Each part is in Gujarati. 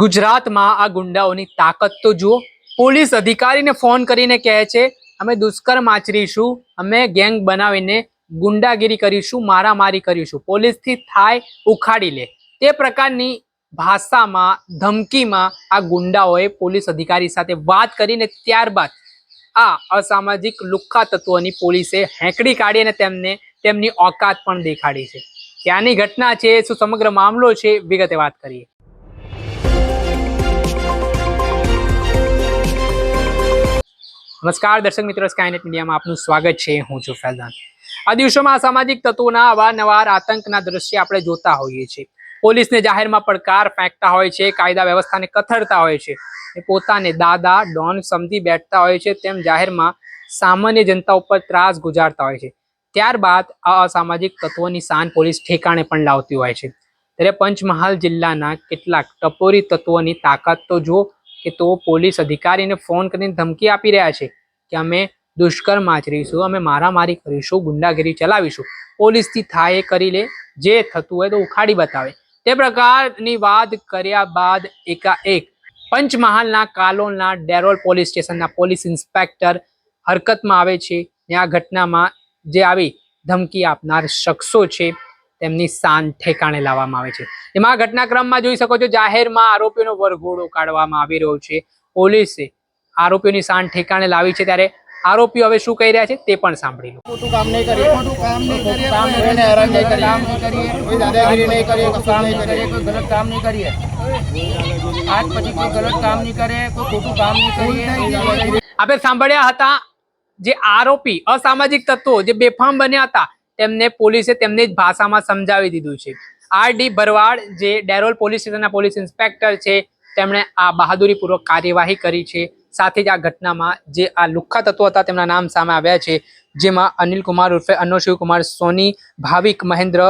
ગુજરાતમાં આ ગુંડાઓની તાકાત તો જુઓ. પોલીસ અધિકારીને ફોન કરીને કહે છે, અમે દુષ્કર્મ આચરીશું અમે ગેંગ બનાવીને ગુંડાગીરી કરીશું, મારામારી કરીશું. પોલીસથી થાય, ઉખાડી લે. તે પ્રકારની ભાષામાં, ધમકીમાં આ ગુંડાઓએ પોલીસ અધિકારી સાથે વાત કરીને ત્યારબાદ આ અસામાજિક લુખ્ખા તત્વોની પોલીસે હેંકડી કાઢી અને તેમને, તેમની ઓકાત પણ દેખાડી છે. ત્યાંની ઘટના છે, શું સમગ્ર મામલો છે, વિગતે વાત કરીએ. નમસ્કાર દર્શક મિત્રો સ્કાયનેટ મીડિયામાં આપનું સ્વાગત છે. હું છું ફૈઝાન. આ દિવસોમાં અસામાજિક તત્વોના અવારનવાર આતંકના દ્રશ્ય આપણે જોતા હોઈએ છીએ. પોલીસને જાહેરમાં પડકાર ફેંકતા હોય છે, કાયદા વ્યવસ્થાને કથળતા હોય છે એ પોતાને દાદા, ડોન સમજી બેઠતા હોય છે તેમ જાહેરમાં સામાન્ય જનતા ઉપર ત્રાસ ગુજારતા હોય છે. ત્યારબાદ આ અસામાજિક તત્વોની શાન પોલીસ ઠેકાણે પણ લાવતી હોય છે. ત્યારે પંચમહાલ જિલ્લાના કેટલાક ટપોરી તત્વોની તાકાત તો જો કે તો પોલીસ અધિકારીને ફોન કરીને ધમકી આપી રહ્યા છે કે અમે દુષ્કર્મ આચરીશું, અમે મારામારી કરીશું, ગુંડાગીરી ચલાવીશું. પોલીસથી થાય કરી લે, જે થતું હોય તો ઉખાડી બતાવે. તે પ્રકારની વાત કર્યા બાદ એકાએક પંચમહાલના કાલોલના ડેરોલ પોલીસ સ્ટેશનના પોલીસ ઇન્સ્પેક્ટર હરકતમાં આવે છે આ ઘટનામાં જે આવી ધમકી આપનાર શખ્સો છે તેમની શાન ઠેકાણે લાવવામાં આવે છે. એમાં આ ઘટનાક્રમમાં જોઈ શકો છો જાહેરમાં આરોપીનો વરઘોડો કાઢવામાં આવી રહ્યો છે. પોલીસે આરોપીઓની શાન ઠેકાણે લાવી છે ત્યારે આરોપીઓ હવે શું કહી રહ્યા છે તે પણ સાંભળી લો. ખોટું કામ નહીં કરીએ. ખોટું કામ નહીં કરીએ. કામ કરીને હેરાન નહીં કરીએ. કામ નહીં કરીએ. કોઈ દાદાગીરી નહીં કરીએ. કોઈ કામ નહીં કરીએ. કોઈ ગલત કામ નહીં કરીએ. આજ પછી કોઈ ગલત કામ નહીં કરે. કોઈ ખોટું કામ નહીં કરીએ. આપણે સાંભળ્યા હતા જે આરોપી અસામાજિક તત્વો જે બેફામ બન્યા હતા તેમને પોલીસે તેમની જ ભાષામાં સમજાવી દીધું છે. આર ડી ભરવાડ, જે ડેરોલ પોલીસ સ્ટેશનના પોલીસ ઇન્સ્પેક્ટર છે, તેમણે આ બહાદુરીપૂર્વક કાર્યવાહી કરી છે. સાથે જ આ ઘટનામાં જે આ લુખ્ખા તત્વો હતા, તેમના નામ સામે આવ્યા છે, જેમાં અનિલ કુમાર ઉર્ફે અન્નો શિવકુમાર, સોની ભાવિક, મહેન્દ્ર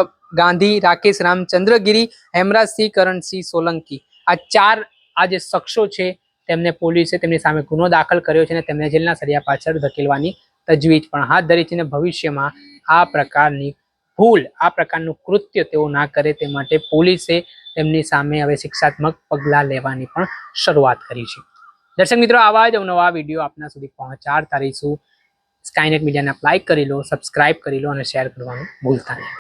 ગાંધી, રાકેશ રામચંદ્રગીરી હેમરાજસિંહ કરણસિંહ સોલંકી. આ ચાર આ જે શખ્સો છે, તેમને પોલીસે તેમની સામે ગુનો દાખલ કર્યો છે અને તેમને જેલના સળિયા પાછળ ધકેલવાની તજવીજ, પણ હાથ ધરી છે અને ભવિષ્યમાં આ પ્રકારની ભૂલ, આ પ્રકારનું કૃત્ય તેઓ ના કરે તે માટે પોલીસે તેમની સામે હવે શિક્ષાત્મક પગલાં લેવાની પણ શરૂઆત કરી છે. દર્શક મિત્રો, આવા જ નવા વીડિયો આપના સુધી પહોંચાડતા રહીશું. સ્કાયનેટ મીડિયાને લાઇક કરી લો સબસ્ક્રાઇબ કરી લો અને શેર કરવાનું ભૂલતા નહીં.